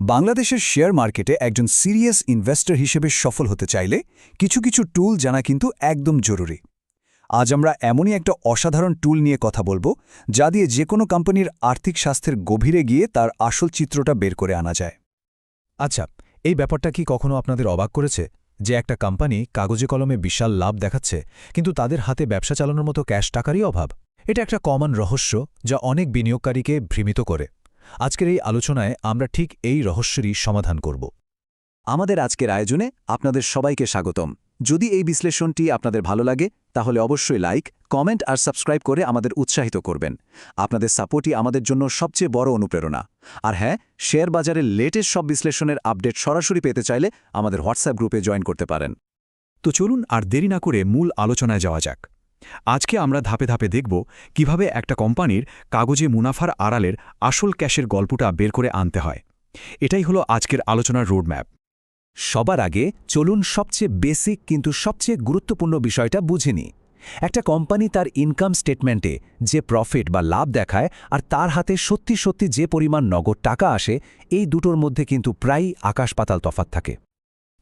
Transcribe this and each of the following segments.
বাংলাদেশের শেয়ার মার্কেটে একজন সিরিয়াস ইনভেস্টর হিসেবে সফল হতে চাইলে কিছু কিছু টুল জানা কিন্তু একদম জরুরি। আজ আমরা এমনই একটা অসাধারণ টুল নিয়ে কথা বলব, যা দিয়ে যে কোনো কোম্পানির আর্থিক স্বাস্থ্যের গভীরে গিয়ে তার আসল চিত্রটা বের করে আনা যায়। আচ্ছা এই ব্যাপারটা কি কখনো আপনাদের অবাক করেছে, যে একটা কোম্পানি কাগজে কলমে বিশাল লাভ দেখাচ্ছে, কিন্তু তাদের হাতে ব্যবসা চালানোর মতো ক্যাশ টাকারই অভাব? এটা একটা কমন রহস্য, যা অনেক বিনিয়োগকারীকে ভ্রমিত করে। আজকের এই আলোচনায় আমরা ঠিক এই রহস্যেরই সমাধান করব। আমাদের আজকের আয়োজনে আপনাদের সবাইকে স্বাগতম। যদি এই বিশ্লেষণটি আপনাদের ভালো লাগে, তাহলে অবশ্যই লাইক, কমেন্ট আর সাবস্ক্রাইব করে আমাদের উৎসাহিত করবেন। আপনাদের সাপোর্টই আমাদের জন্য সবচেয়ে বড় অনুপ্রেরণা। আর হ্যাঁ শেয়ার বাজারের লেটেস্ট সব বিশ্লেষণের আপডেট সরাসরি পেতে চাইলে আমাদের হোয়াটসঅ্যাপ গ্রুপে জয়েন করতে পারেন। তো চলুন আর দেরি না করে মূল আলোচনায় যাওয়া যাক। আজকে আমরা ধাপে ধাপে দেখব কীভাবে একটা কোম্পানির কাগজে মুনাফার আড়ালের আসল ক্যাশের গল্পটা বের করে আনতে হয়। এটাই হলো আজকের আলোচনার রোডম্যাপ। সবার আগে চলুন সবচেয়ে বেসিক কিন্তু সবচেয়ে গুরুত্বপূর্ণ বিষয়টা বুঝে নিই। একটা কোম্পানি তার ইনকাম স্টেটমেন্টে যে প্রফিট বা লাভ দেখায় আর তার হাতে সত্যি সত্যি যে পরিমাণ নগদ টাকা আসে, এই দুটোর মধ্যে কিন্তু প্রায়ই আকাশ পাতাল তফাত থাকে।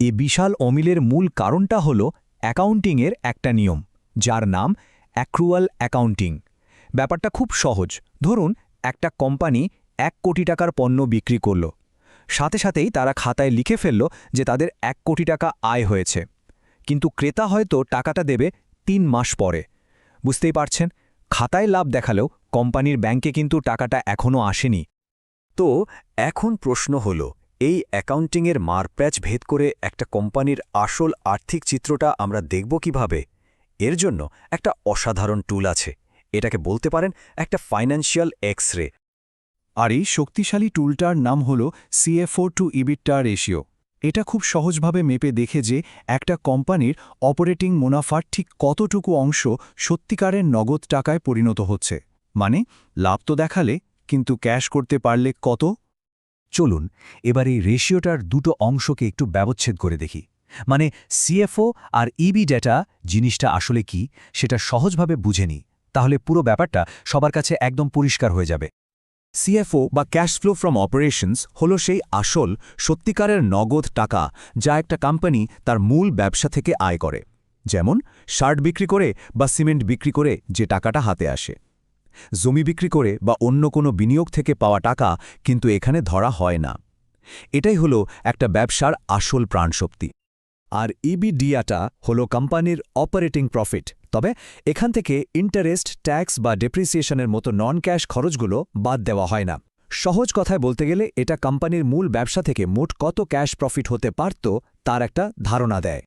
এ বিশাল অমিলের মূল কারণটা হল অ্যাকাউন্টিংয়ের একটা নিয়ম। যার নাম অ্যাক্রুয়াল অ্যাকাউন্টিং। ব্যাপারটা খুব সহজ। ধরুন, একটা কোম্পানি এক কোটি টাকার পণ্য বিক্রি করল। সাথে সাথেই তারা খাতায় লিখে ফেলল যে তাদের এক কোটি টাকা আয় হয়েছে। কিন্তু ক্রেতা হয়তো টাকাটা দেবে তিন মাস পরে। বুঝতেই পারছেন? খাতায় লাভ দেখালেও কোম্পানির ব্যাংকে কিন্তু টাকাটা এখনও আসেনি। তো, এখন প্রশ্ন হল, এই অ্যাকাউন্টিংয়ের মারপ্যাচ ভেদ করে একটা কোম্পানির আসল আর্থিক চিত্রটা আমরা দেখব কীভাবে? এর জন্য একটা অসাধারণ টুল আছে। এটাকে বলতে পারেন একটা ফাইন্যান্সিয়াল এক্স রে আর এই শক্তিশালী টুলটার নাম হল সিএফও টু ইবিটটা রেশিও। এটা খুব সহজভাবে মেপে দেখে যে একটা কোম্পানির অপারেটিং মুনাফার ঠিক কতটুকু অংশ সত্যিকারের নগদ টাকায় পরিণত হচ্ছে। মানে লাভ তো দেখালে, কিন্তু ক্যাশ করতে পারলে কত? চলুন, এবার এই রেশিওটার দুটো অংশকে একটু ব্যবচ্ছেদ করে দেখি। মানে সিএফও আর ইবি ডেটা জিনিসটা আসলে কি, সেটা সহজভাবে বুঝে নিই তাহলে পুরো ব্যাপারটা সবার কাছে একদম পরিষ্কার হয়ে যাবে। সিএফও বা ক্যাশ ফ্লো ফ্রম অপারেশনস হল সেই আসল, সত্যিকারের নগদ টাকা যা একটা কোম্পানি তার মূল ব্যবসা থেকে আয় করে। যেমন শার্ট বিক্রি করে বা সিমেন্ট বিক্রি করে যে টাকাটা হাতে আসে। জমি বিক্রি করে বা অন্য কোনো বিনিয়োগ থেকে পাওয়া টাকা কিন্তু এখানে ধরা হয় না। এটাই হলো একটা ব্যবসার আসল প্রাণশক্তি। আর ইবিডিয়াটা হলো কোম্পানির অপারেটিং প্রফিট। তবে এখান থেকে ইন্টারেস্ট, ট্যাক্স বা ডেপ্রিসিয়েশনের মতো নন ক্যাশ খরচগুলো বাদ দেওয়া হয় না। সহজ কথায় বলতে গেলে এটা কোম্পানির মূল ব্যবসা থেকে মোট কত ক্যাশ প্রফিট হতে পারত তার একটা ধারণা দেয়।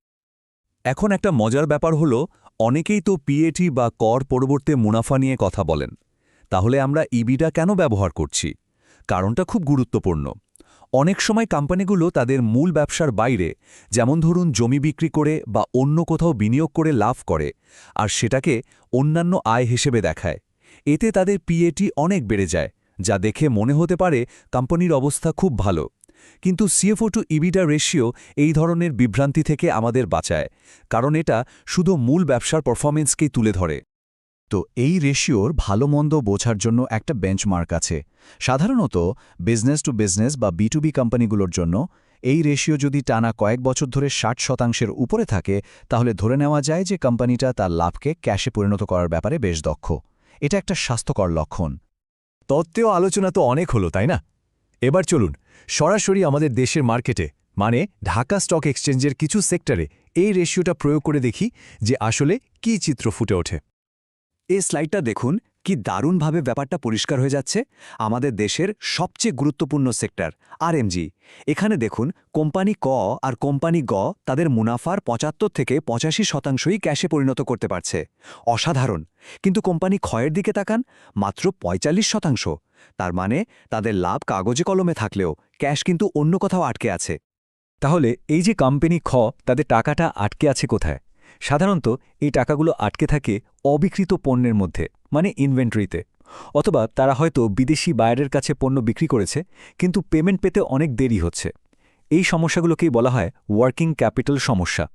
এখন একটা মজার ব্যাপার হলো, অনেকেই তো পিএটি বা কর পরবর্তী মুনাফা নিয়ে কথা বলেন। তাহলে আমরা ইবিটা কেন ব্যবহার করছি? কারণটা খুব গুরুত্বপূর্ণ। অনেক সময় কোম্পানিগুলো তাদের মূল ব্যবসার বাইরে, যেমন ধরুন জমি বিক্রি করে বা অন্য কোথাও বিনিয়োগ করে লাভ করে, আর সেটাকে অন্যান্য আয় হিসেবে দেখায়। এতে তাদের পিএটি অনেক বেড়ে যায়, যা দেখে মনে হতে পারে কোম্পানির অবস্থা খুব ভালো। কিন্তু সিএফও টু ইবিডা রেশিও এই ধরনের বিভ্রান্তি থেকে আমাদের বাঁচায়, কারণ এটা শুধু মূল ব্যবসার পারফরমেন্সকেই তুলে ধরে। তো এই রেশিওর ভালো মন্দ বোঝার জন্য একটা বেঞ্চমার্ক আছে। সাধারণত বিজনেস টু বিজনেস বা বি টু বি কোম্পানিগুলোর জন্য এই রেশিও যদি টানা কয়েক বছর ধরে ষাট শতাংশের উপরে থাকে, তাহলে ধরে নেওয়া যায় যে কোম্পানিটা তার লাভকে ক্যাশে পরিণত করার ব্যাপারে বেশ দক্ষ। এটা একটা স্বাস্থ্যকর লক্ষণ। তত্ত্বেও আলোচনা তো অনেক হলো, তাই না? এবার চলুন, সরাসরি আমাদের দেশের মার্কেটে মানে ঢাকা স্টক এক্সচেঞ্জের কিছু সেক্টরে এই রেশিওটা প্রয়োগ করে দেখি যে আসলে কী চিত্র ফুটে ওঠে। এই স্লাইডটা দেখুন, কি দারুণভাবে ব্যাপারটা পরিষ্কার হয়ে যাচ্ছে। আমাদের দেশের সবচেয়ে গুরুত্বপূর্ণ সেক্টর আরএমজি এখানে দেখুন, কোম্পানি ক আর কোম্পানি গ তাদের মুনাফার পঁচাত্তর থেকে পঁচাশি শতাংশই ক্যাশে পরিণত করতে পারছে। অসাধারণ। কিন্তু কোম্পানি ক্ষয়ের দিকে তাকান, মাত্র পঁয়তাল্লিশ শতাংশ। তার মানে তাদের লাভ কাগজে কলমে থাকলেও ক্যাশ কিন্তু অন্য কোথাও আটকে আছে। তাহলে এই যে কোম্পানি খ, তাদের টাকাটা আটকে আছে কোথায়? সাধারণত এই টাকাগুলো আটকে থাকে অবিকৃত পণ্যের মধ্যে মানে ইনভেন্টরিতে অথবা তারা হয়তো বিদেশি বায়ারের কাছে পণ্য বিক্রি করেছে, কিন্তু পেমেন্ট পেতে অনেক দেরি হচ্ছে। এই সমস্যাগুলোকেই বলা হয় ওয়ার্কিং ক্যাপিটাল সমস্যা।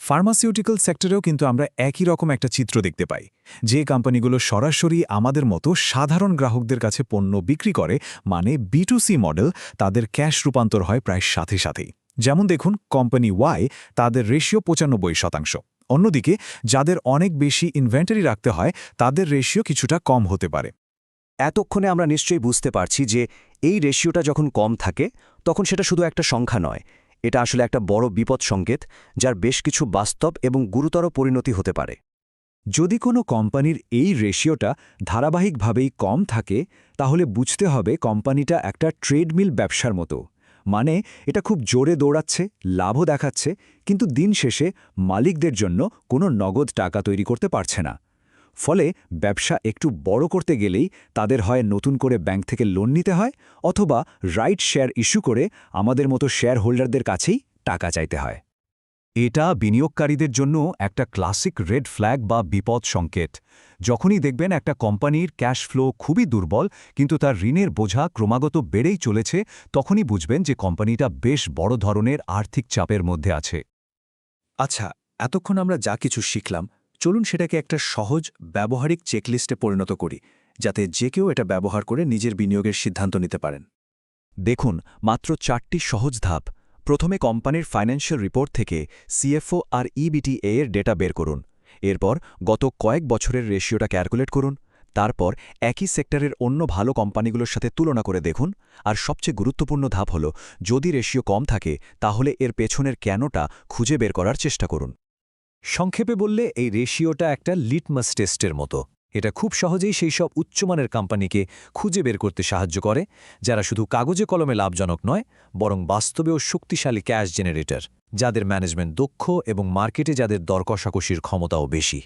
ফার্মাসিউটিক্যাল সেক্টরেও কিন্তু আমরা একই রকম একটা চিত্র দেখতে পাই, যে কোম্পানিগুলো সরাসরি আমাদের মতো সাধারণ গ্রাহকদের কাছে পণ্য বিক্রি করে মানে বিটুসি মডেল তাদের ক্যাশ রূপান্তর হয় প্রায় সাথে সাথেই। যেমন দেখুন, কোম্পানি ওয়াই তাদের রেশিও পঁচানব্বই শতাংশ। অন্যদিকে, যাদের অনেক বেশি ইনভেন্টারি রাখতে হয়, তাদের রেশিও কিছুটা কম হতে পারে। এতক্ষণে আমরা নিশ্চয়ই বুঝতে পারছি যে এই রেশিওটা যখন কম থাকে, তখন সেটা শুধু একটা সংখ্যা নয়। এটা আসলে একটা বড় বিপদ সংকেত, যার বেশ কিছু বাস্তব এবং গুরুতর পরিণতি হতে পারে। যদি কোনো কোম্পানির এই রেশিওটা ধারাবাহিকভাবেই কম থাকে, তাহলে বুঝতে হবে কোম্পানিটা একটা ট্রেডমিল ব্যবসার মতো। মানে এটা খুব জোরে দৌড়াচ্ছে, লাভও দেখাচ্ছে, কিন্তু দিন শেষে মালিকদের জন্য কোনো নগদ টাকা তৈরি করতে পারছে না। ফলে ব্যবসা একটু বড় করতে গেলেই তাদের হয় নতুন করে ব্যাংক থেকে লোন নিতে হয় অথবা রাইট শেয়ার ইস্যু করে আমাদের মতো শেয়ার হোল্ডারদের কাছেই টাকা চাইতে হয়। এটা বিনিয়োগকারীদের জন্য একটা ক্লাসিক রেড ফ্ল্যাগ বা বিপদ সংকেত। যখনই দেখবেন একটা কোম্পানির ক্যাশ ফ্লো খুবই দুর্বল কিন্তু তার ঋণের বোঝা ক্রমাগত বেড়েই চলেছে তখনই বুঝবেন যে কোম্পানিটা বেশ বড় ধরনের আর্থিক চাপের মধ্যে আছে। আচ্ছা এতক্ষণ আমরা যা কিছু শিখলাম চলুন সেটাকে একটা সহজ ব্যবহারিক চেকলিস্টে পরিণত করি যাতে যে কেউ এটা ব্যবহার করে নিজের বিনিয়োগের সিদ্ধান্ত নিতে পারেন। দেখুন মাত্র চারটি সহজ ধাপ। প্রথমে কোম্পানির ফাইন্যান্সিয়াল রিপোর্ট থেকে সিএফও আর ইবিটিএ এর ডেটা বের করুন। এরপর গত কয়েক বছরের রেশিওটা ক্যালকুলেট করুন। তারপর একই সেক্টরের অন্য ভালো কোম্পানিগুলোর সাথে তুলনা করে দেখুন। আর সবচেয়ে গুরুত্বপূর্ণ ধাপ হল, যদি রেশিও কম থাকে, তাহলে এর পেছনের কেনটা খুঁজে বের করার চেষ্টা করুন। সংক্ষেপে বললে, এই রেশিওটা একটা লিটমাস টেস্টের মতো। এটা খুব সহজেই সেই সব উচ্চমানের কোম্পানিকে খুঁজে বের করতে সাহায্য করে, যারা শুধু কাগজে কলমে লাভজনক নয়, বরং বাস্তবেও শক্তিশালী ক্যাশ জেনারেটর, যাদের ম্যানেজমেন্ট দক্ষ এবং মার্কেটে যাদের দর কষাকষির ক্ষমতাও বেশি।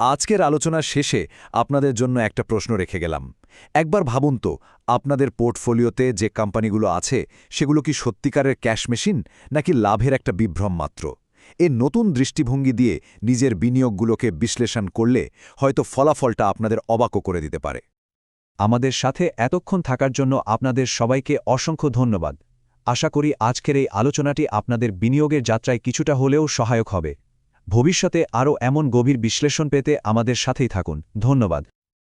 আজকের আলোচনার শেষে আপনাদের জন্য একটা প্রশ্ন রেখে গেলাম। একবার ভাবুন তো, আপনাদের পোর্টফোলিওতে যে কোম্পানিগুলো আছে, সেগুলো কি সত্যিকারের ক্যাশ মেশিন, নাকি লাভের একটা বিভ্রম মাত্র? এ নতুন দৃষ্টিভঙ্গি দিয়ে নিজের বিনিয়োগগুলোকে বিশ্লেষণ করলে হয়তো ফলাফলটা আপনাদের অবাকও করে দিতে পারে। আমাদের সাথে এতক্ষণ থাকার জন্য আপনাদের সবাইকে অসংখ্য ধন্যবাদ। আশা করি আজকের এই আলোচনাটি আপনাদের বিনিয়োগের যাত্রায় কিছুটা হলেও সহায়ক হবে। ভবিষ্যতে আরও এমন গভীর বিশ্লেষণ পেতে আমাদের সাথেই থাকুন। ধন্যবাদ।